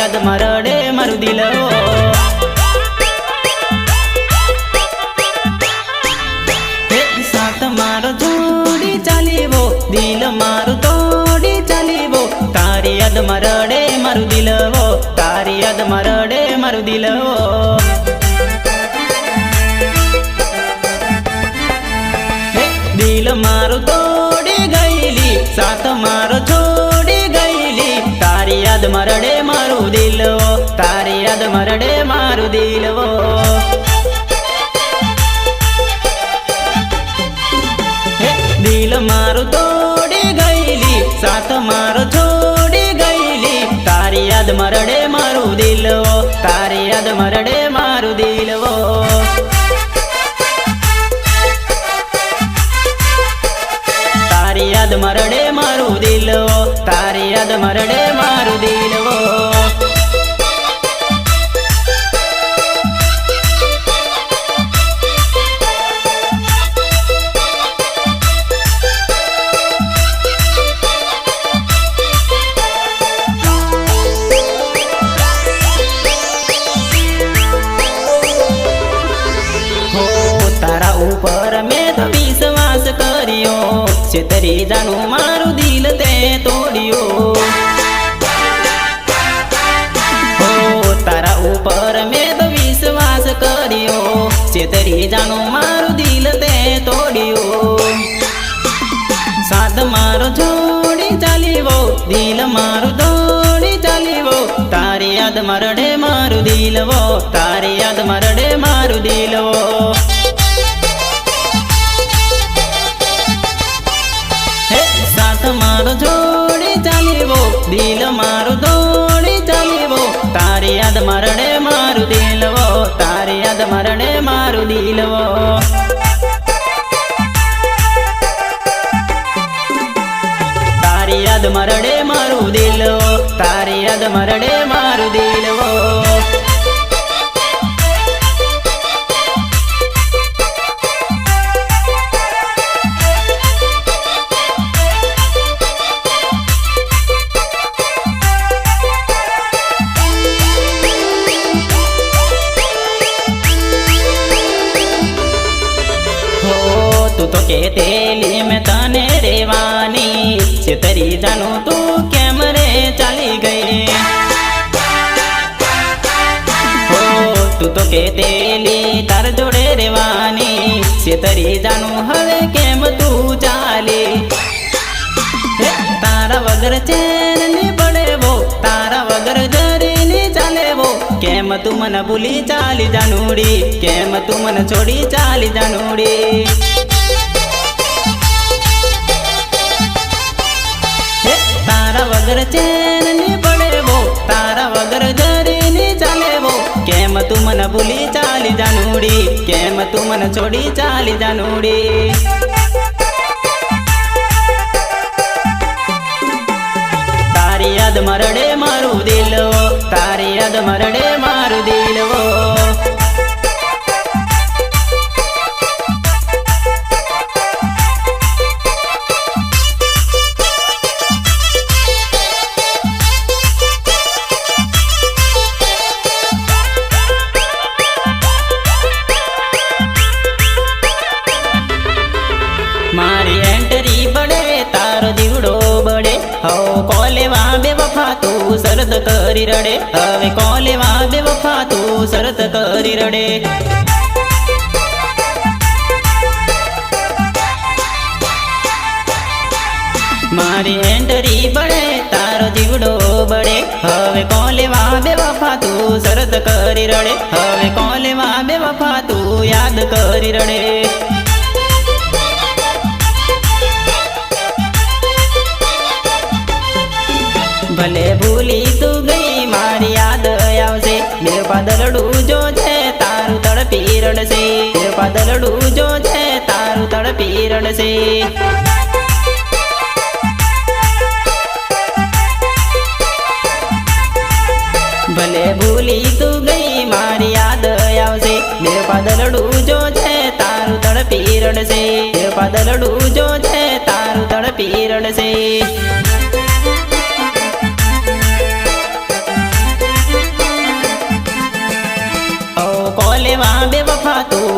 તારી યાદ મરડે મારું દિલ મારો જોડી ચાલીવો, દિલ મારું તોડી ચાલીવો. તારી યાદ મરડે મારું દિલવો તારી યાદ મરડે મારું દિલવો દિલ મારું તોડી ગયેલી, સાથ મારો છોડી ગયેલી. તારી યાદ મરડે સાથ મારો છોડી ગયેલી. તારી યાદ મરડે મારું દિલવો તારી યાદ મરડે મારું દિલવો તારી યાદ મરડે મારું દિલવો તારી યાદ મરડે મારું દિલવો જાનું મારું દિલ તે તોડ્યો. હો, તારા ઉપર મેં વિશ્વાસ કર્યો. છેતરી જાણો, મારું દિલ તે તોડ્યો. સાદ મારો જોડી ચાલીવો, દિલ મારું દોડી ચાલીવો. તારી યાદ મરડે મારું દિલવો, તારી યાદ મરડે મારું દિલવો. દિલ મારું દોડી ચાલીવો, તારી યાદ મરડે મારું દિલવો, તારી યાદ મરડે મારું દિલવો. તારી યાદ મરડે મારું દિલવો, તારી યાદ મરડે મારું દિલવો. કેતેલી મેં તને રેવાની. છેતરી જાણું તું કેમ રે ચાલી ગઈ? હો, તું તો કે તેલી તાર જોડે રેવાની. છેતરી જાણું હવે કેમ તું ચાલી? તારા વગર ચેનની પડે વો તારા વગર જરી ની ચાલે વો કેમ તું મને ભૂલી ચાલી જાનુડી કેમ તું મને છોડી ચાલી જાનુડી વગર ચેનની પડે વો તારા વગર ધરી ની ચાલે વો કેમ તું મને ભૂલી ચાલી જાનુડી? કેમ તું મને છોડી ચાલી જાનુડી? તારી યાદ મરડે મારું દિલ, તારી યાદ મરડે મારું દિલવો શરત કરી રડે. હવે કોલે વાગે વફા તું શરત કરી રડે. મારી એન્ટરી બળે, તારો જીવડો બળે. હવે કોલે વાબે વફા તું શરત કરી રડે. હવે કોલે વાબે વફા તું યાદ કરી રડે. તડપી રડશે ભલે ભૂલી તું ગઈ, મારી યાદ આવશે. બે પાદલડું જો છે, તારું તડપી રડશે. બે પાદલડું જો છે, તારું તડપી રડશે. કોલેવા બે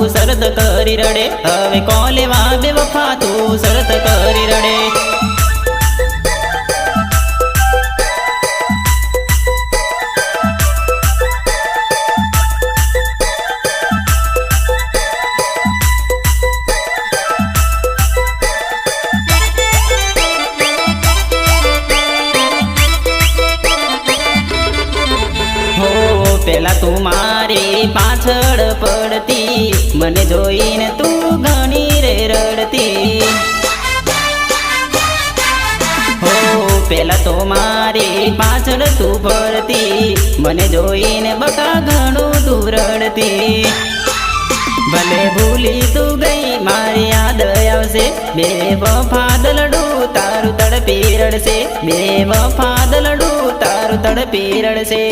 વફા તું શરત કરી રડે હવે કોલેવા બે વફા તું શરત કરી તો મારી પાછળ તું ફરતી મને જોઈને બકા ઘણું તું રડતી ભલે ભૂલી તું ગઈ, મારી યાદ આવશે. બે વફા દલડું તારું તડપી રડશે. બે વફા દલડું તારું તડપી રડશે.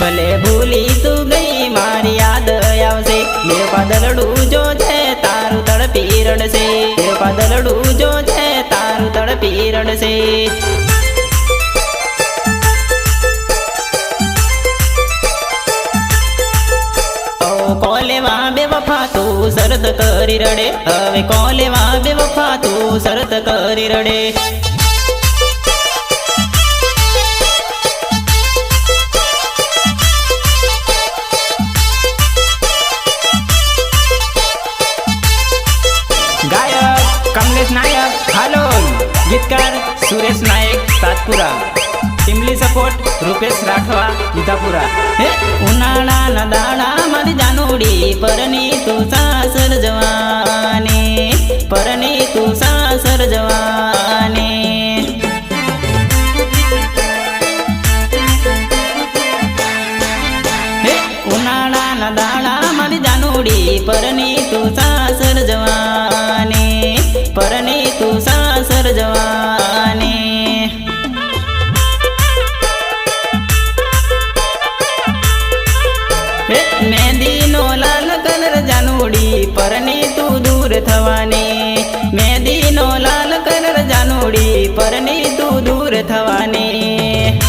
ભલે ભૂલી તું ગઈ, મારી યાદ આવશે. બે પાદલડું રડશે પાદલડું જો છે તારું તડપી રડશે કોલેવા બે વફા, તું શરત કરી રડે. હવે કોલેવા બે વફા, તું શરત કરી રડે. ટીમલી સપોર્ટ રૂપેશ રાઠવા વિધાપુરા હે ઉનાળાના દાડા મારી જાનુડી પરની તું સાસર જવાની પરની તું સાસર જવાની હે ઉનાળાના દાડા મારી જાનુડી પરની તું થવાની. મેદીનો લાલ કલર જાનુડી પરની તું દૂર થવાની.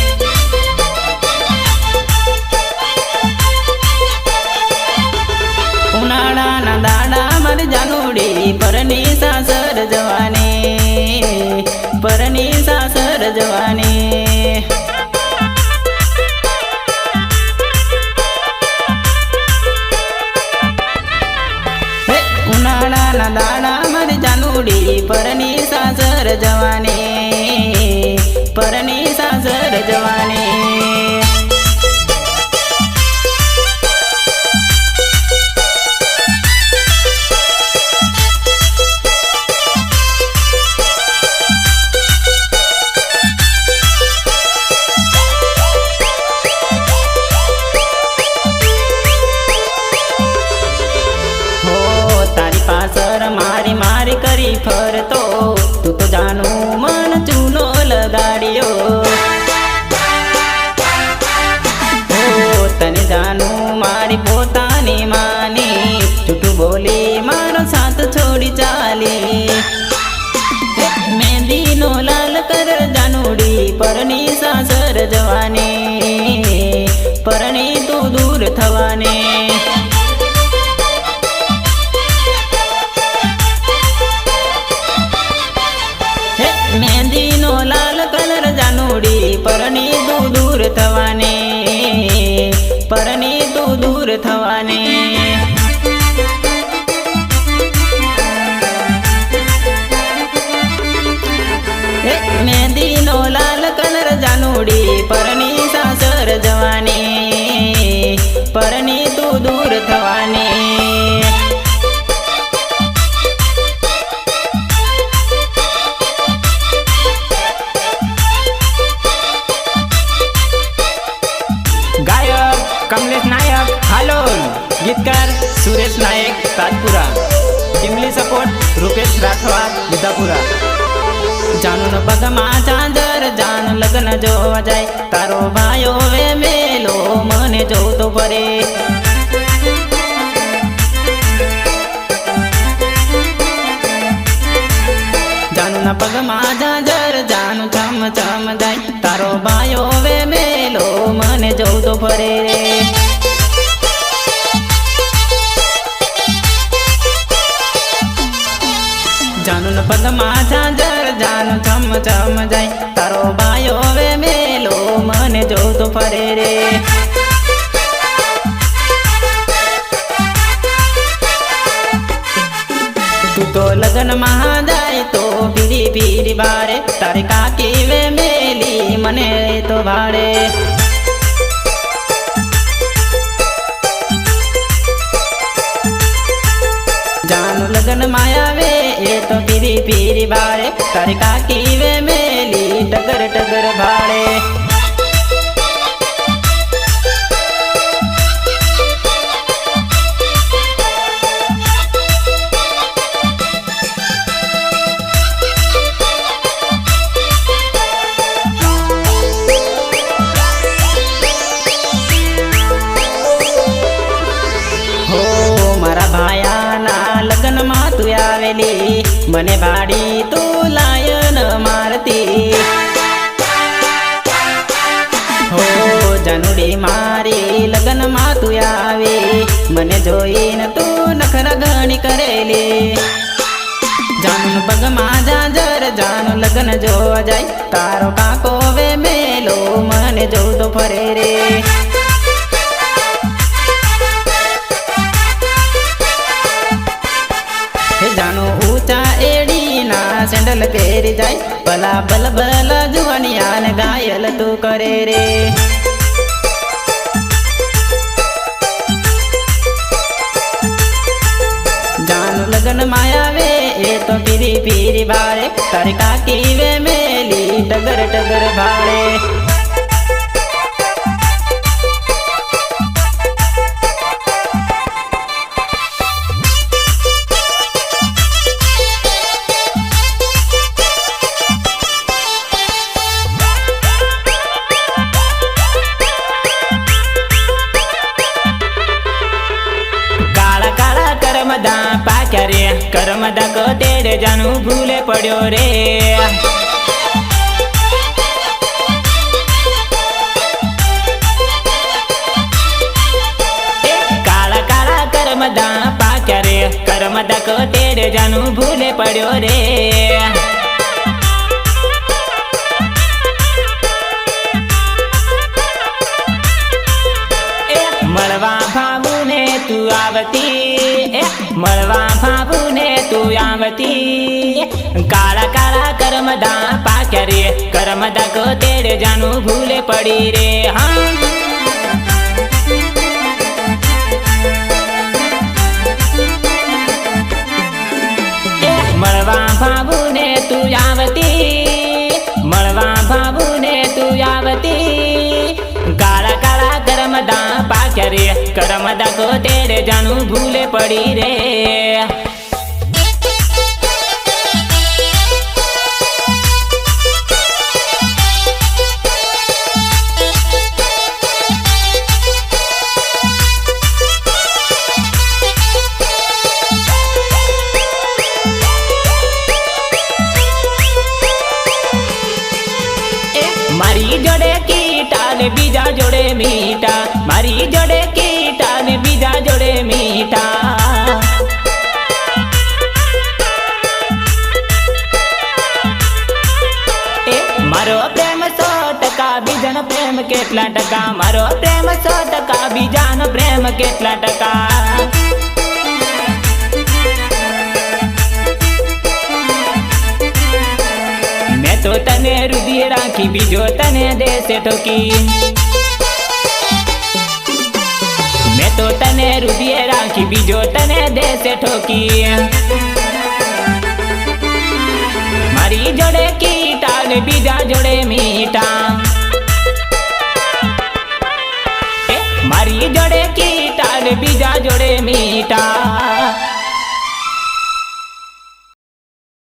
થવાની પરની તું દૂર થવાની. વિધાપુરા જાનું પગમાં ચાંદર, જાન લગ્ન જોવા જાય. તારો ભાયો વે મેલો, મને જોતો પડે જાનુના પગમાં જાજર જાનું ચમ ચમ જાય. તારો ભાયો વે મેલો, મને જોતો ફરે. રે જાનુન પગમાં જાજર જાનું ચમ ચમ જાય. તારો બાયો વે મેલો, મને જોતો ફરે રે. તું તો લગ્નમાં જાય તો પીરી પીરી બારે. તારી કાકી વે મેલી, મને તો ભાડે. જાનું લગ્ન આવે એ તો પીરી પીરી બાળે તારી કાકી વે મેલી ટગર ટગર ભાડે ભાડી તું લાયન મારતી. હો, જાનુડી મારી લગ્નમાં તું આવી. મને જોઈને તું નખરા ગણી કરેલી. જાનું પગમાં જાજર જાનું લગ્ન જોવા જાય. તારો કાકો વે મેલો, મને જોતો ફરે રે. એડીના પહેરી જાય ભલા બલ બલ જુવાનિયાને ઘાયલ તું કરે રે જાનું લગ્ન માયાવે એ તો પીરી પીરી બારે તારી કાકી વે મેલી ટગર ટગર ભાડે કરમદા કરમ રે તેરે જાનું ભૂલે પડ્યો રે. કાળા કાળા કરમદા પાક્યા રે કરમદા તેરે જાનું ભૂલે પડ્યો રે. મળવા ભાવુને તું આવતી મળવા ભાવુને તું આવતી. કાળા કાળા કર્મદા પાક્યા રે, કર્મદા કો તેરે જાનું ભૂલે પડી રે. હા. મળવા ભાવુને તું આવતી. મળવા ભાવુને રે કરમદા કોતેડે જાનું ભૂલે પડી રે. મારી જોડે કીટા ને બીજા જોડે મીઠા. મારી જોડે કીટા બીજા જોડે મીઠા. મારો પ્રેમ સો ટકા, બીજાનો પ્રેમ કેટલા ટકા? મારો પ્રેમ સો ટકા, બીજાનો પ્રેમ કેટલા ટકા? મેં તો તને રુધિર રાખી, બીજો તને દેશે ઠોકી. તો તને રુધિર રાખી બીજો તને દેશે ઠોકી. મારી જોડે કીટા ને બીજા જોડે મીઠા. મારી જોડે કીટા ને બીજા જોડે મીઠા.